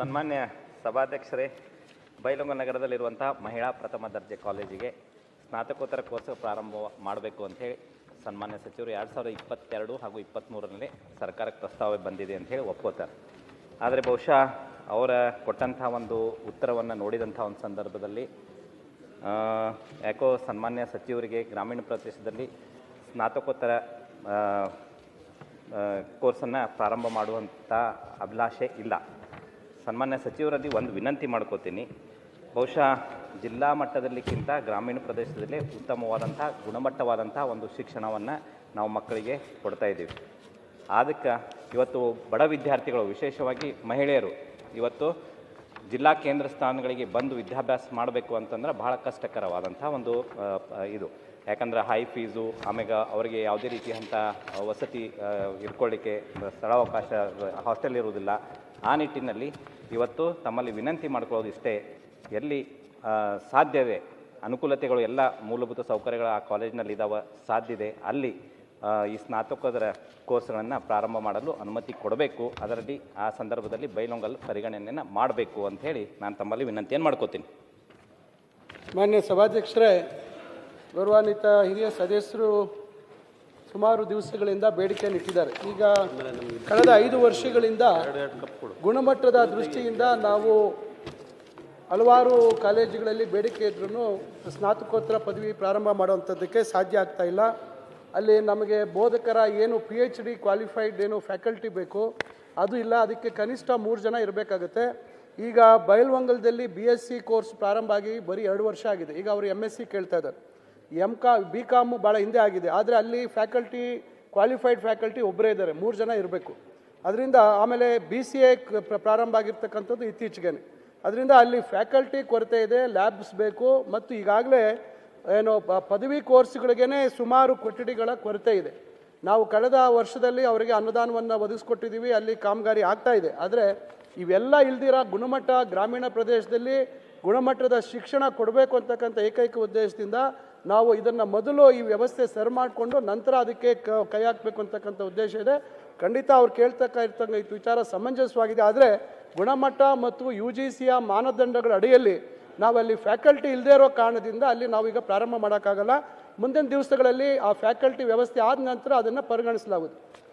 ಸನ್ಮಾನ್ಯ ಸಭಾಧ್ಯಕ್ಷರೇ, ಬೈಲೊಂಗ ನಗರದಲ್ಲಿರುವಂಥ ಮಹಿಳಾ ಪ್ರಥಮ ದರ್ಜೆ ಕಾಲೇಜಿಗೆ ಸ್ನಾತಕೋತ್ತರ ಕೋರ್ಸ್ ಪ್ರಾರಂಭ ಮಾಡಬೇಕು ಅಂಥೇಳಿ ಸನ್ಮಾನ್ಯ ಸಚಿವರು ಎರಡು ಸಾವಿರದ ಇಪ್ಪತ್ತೆರಡು ಹಾಗೂ ಇಪ್ಪತ್ತ್ಮೂರರಲ್ಲಿ ಸರ್ಕಾರಕ್ಕೆ ಪ್ರಸ್ತಾವ ಬಂದಿದೆ ಅಂಥೇಳಿ ಒಪ್ಕೋತಾರೆ ಆದರೆ ಬಹುಶಃ ಅವರ ಕೊಟ್ಟಂಥ ಒಂದು ಉತ್ತರವನ್ನು ನೋಡಿದಂಥ ಒಂದು ಸಂದರ್ಭದಲ್ಲಿ ಯಾಕೋ ಸನ್ಮಾನ್ಯ ಸಚಿವರಿಗೆ ಗ್ರಾಮೀಣ ಪ್ರದೇಶದಲ್ಲಿ ಸ್ನಾತಕೋತ್ತರ ಕೋರ್ಸನ್ನು ಪ್ರಾರಂಭ ಮಾಡುವಂಥ ಅಭಿಲಾಷೆ ಇಲ್ಲ. ಸನ್ಮಾನ್ಯ ಸಚಿವರಲ್ಲಿ ಒಂದು ವಿನಂತಿ ಮಾಡ್ಕೋತೀನಿ. ಬಹುಶಃ ಜಿಲ್ಲಾ ಮಟ್ಟದಲ್ಲಿಕ್ಕಿಂತ ಗ್ರಾಮೀಣ ಪ್ರದೇಶದಲ್ಲಿ ಉತ್ತಮವಾದಂಥ, ಗುಣಮಟ್ಟವಾದಂಥ ಒಂದು ಶಿಕ್ಷಣವನ್ನು ನಾವು ಮಕ್ಕಳಿಗೆ ಕೊಡ್ತಾ ಇದ್ದೀವಿ. ಅದಕ್ಕೆ ಇವತ್ತು ಬಡ ವಿದ್ಯಾರ್ಥಿಗಳು, ವಿಶೇಷವಾಗಿ ಮಹಿಳೆಯರು, ಇವತ್ತು ಜಿಲ್ಲಾ ಕೇಂದ್ರ ಸ್ಥಾನಗಳಿಗೆ ಬಂದು ವಿದ್ಯಾಭ್ಯಾಸ ಮಾಡಬೇಕು ಅಂತಂದ್ರೆ ಬಹಳ ಕಷ್ಟಕರವಾದಂಥ ಒಂದು ಇದು. ಯಾಕಂದ್ರೆ ಹೈ ಫೀಸು ಆಮೇಲೆ ಅವರಿಗೆ ಯಾವುದೇ ರೀತಿಯಂಥ ವಸತಿ ಇಟ್ಕೊಳ್ಳಿಕ್ಕೆ ಸ್ಥಳಾವಕಾಶ ಹಾಸ್ಟೆಲ್ ಇರುವುದಿಲ್ಲ. ಆ ನಿಟ್ಟಿನಲ್ಲಿ ಇವತ್ತು ತಮ್ಮಲ್ಲಿ ವಿನಂತಿ ಮಾಡ್ಕೊಳ್ಳೋದು ಇಷ್ಟೇ. ಎಲ್ಲಿ ಸಾಧ್ಯವೇ? ಅನುಕೂಲತೆಗಳು ಎಲ್ಲ ಮೂಲಭೂತ ಸೌಕರ್ಯಗಳು ಆ ಕಾಲೇಜಿನಲ್ಲಿ ಇದಾವೆ ಸಾಧ್ಯದೆ ಅಲ್ಲಿ ಈ ಸ್ನಾತಕೋತ್ತರ ಕೋರ್ಸ್ಗಳನ್ನು ಪ್ರಾರಂಭ ಮಾಡಲು ಅನುಮತಿ ಕೊಡಬೇಕು. ಅದರಲ್ಲಿ ಆ ಸಂದರ್ಭದಲ್ಲಿ ಬೈಲೊಂಗಲ್ ಪರಿಗಣನೆಯನ್ನು ಮಾಡಬೇಕು ಅಂಥೇಳಿ ನಾನು ತಮ್ಮಲ್ಲಿ ವಿನಂತಿಯನ್ನು ಮಾಡ್ಕೋತೀನಿ. ಮಾನ್ಯ ಸಭಾಧ್ಯಕ್ಷರೇ, ಗೌರವಾನ್ವಿತ ಹಿರಿಯ ಸದಸ್ಯರು ಸುಮಾರು ದಿವಸಗಳಿಂದ ಬೇಡಿಕೆಯನ್ನು ಇಟ್ಟಿದ್ದಾರೆ. ಈಗ ಕಳೆದ ಐದು ವರ್ಷಗಳಿಂದ ಗುಣಮಟ್ಟದ ದೃಷ್ಟಿಯಿಂದ ನಾವು ಹಲವಾರು ಕಾಲೇಜುಗಳಲ್ಲಿ ಬೇಡಿಕೆ ಇದ್ರೂ ಸ್ನಾತಕೋತ್ತರ ಪದವಿ ಪ್ರಾರಂಭ ಮಾಡುವಂಥದ್ದಕ್ಕೆ ಸಾಧ್ಯ ಆಗ್ತಾ ಇಲ್ಲ. ಅಲ್ಲಿ ನಮಗೆ ಬೋಧಕರ ಏನು ಪಿ ಎಚ್ ಡಿ ಕ್ವಾಲಿಫೈಡ್ ಏನು ಫ್ಯಾಕಲ್ಟಿ ಬೇಕು, ಅದು ಇಲ್ಲ, ಅದಕ್ಕೆ ಕನಿಷ್ಠ ಮೂರು ಜನ ಇರಬೇಕಾಗುತ್ತೆ. ಈಗ ಬಯಲ್ವಂಗಲದಲ್ಲಿ ಬಿ ಎಸ್ ಸಿ ಕೋರ್ಸ್ ಪ್ರಾರಂಭ ಆಗಿ ಬರೀ ಎರಡು ವರ್ಷ ಆಗಿದೆ. ಈಗ ಅವರು ಎಂ ಎಸ್ ಸಿ ಕೇಳ್ತಾ ಇದ್ದಾರೆ. ಎಂ ಕಾ ಬಿ ಕಾಮು ಭಾಳ ಹಿಂದೆ ಆಗಿದೆ. ಆದರೆ ಅಲ್ಲಿ ಫ್ಯಾಕಲ್ಟಿ ಕ್ವಾಲಿಫೈಡ್ ಫ್ಯಾಕಲ್ಟಿ ಒಬ್ಬರೇ ಇದ್ದಾರೆ. ಮೂರು ಜನ ಇರಬೇಕು. ಅದರಿಂದ ಆಮೇಲೆ ಬಿ ಸಿ ಎ ಪ್ರಾರಂಭ ಆಗಿರ್ತಕ್ಕಂಥದ್ದು ಇತ್ತೀಚೆಗೆ ಅದರಿಂದ ಅಲ್ಲಿ ಫ್ಯಾಕಲ್ಟಿ ಕೊರತೆ ಇದೆ ಲ್ಯಾಬ್ಸ್ ಬೇಕು, ಮತ್ತು ಈಗಾಗಲೇ ಏನು ಪದವಿ ಕೋರ್ಸ್ಗಳಿಗೇ ಸುಮಾರು ಕೊಠಡಿಗಳ ಕೊರತೆ ಇದೆ. ನಾವು ಕಳೆದ ವರ್ಷದಲ್ಲಿ ಅವರಿಗೆ ಅನುದಾನವನ್ನು ಒದಗಿಸ್ಕೊಟ್ಟಿದ್ದೀವಿ, ಅಲ್ಲಿ ಕಾಮಗಾರಿ ಆಗ್ತಾ ಇದೆ. ಆದರೆ ಇವೆಲ್ಲ ಇಲ್ದಿರೋ ಗುಣಮಟ್ಟ ಗ್ರಾಮೀಣ ಪ್ರದೇಶದಲ್ಲಿ ಗುಣಮಟ್ಟದ ಶಿಕ್ಷಣ ಕೊಡಬೇಕು ಅಂತಕ್ಕಂಥ ಏಕೈಕ ಉದ್ದೇಶದಿಂದ ನಾವು ಇದನ್ನು ಮೊದಲು ಈ ವ್ಯವಸ್ಥೆ ಸರಿ ಮಾಡಿಕೊಂಡು ನಂತರ ಅದಕ್ಕೆ ಕ- ಹಾಕಬೇಕು ಅಂತಕ್ಕಂಥ ಉದ್ದೇಶ ಇದೆ. ಖಂಡಿತ ಅವ್ರು ಕೇಳ್ತಕ್ಕ ಇರ್ತಕ್ಕ ಇದು ವಿಚಾರ ಸಮಂಜಸವಾಗಿದೆ. ಆದರೆ ಗುಣಮಟ್ಟ ಮತ್ತು ಯು ಜಿ ಸಿಯ ಮಾನದಂಡಗಳ ಅಡಿಯಲ್ಲಿ ನಾವಲ್ಲಿ ಫ್ಯಾಕಲ್ಟಿ ಇಲ್ಲದೇ ಇರೋ ಕಾರಣದಿಂದ ಅಲ್ಲಿ ನಾವೀಗ ಪ್ರಾರಂಭ ಮಾಡೋಕ್ಕಾಗಲ್ಲ. ಮುಂದಿನ ದಿವಸಗಳಲ್ಲಿ ಆ ಫ್ಯಾಕಲ್ಟಿ ವ್ಯವಸ್ಥೆ ಆದ ನಂತರ ಅದನ್ನು ಪರಿಗಣಿಸಲಾಗುತ್ತೆ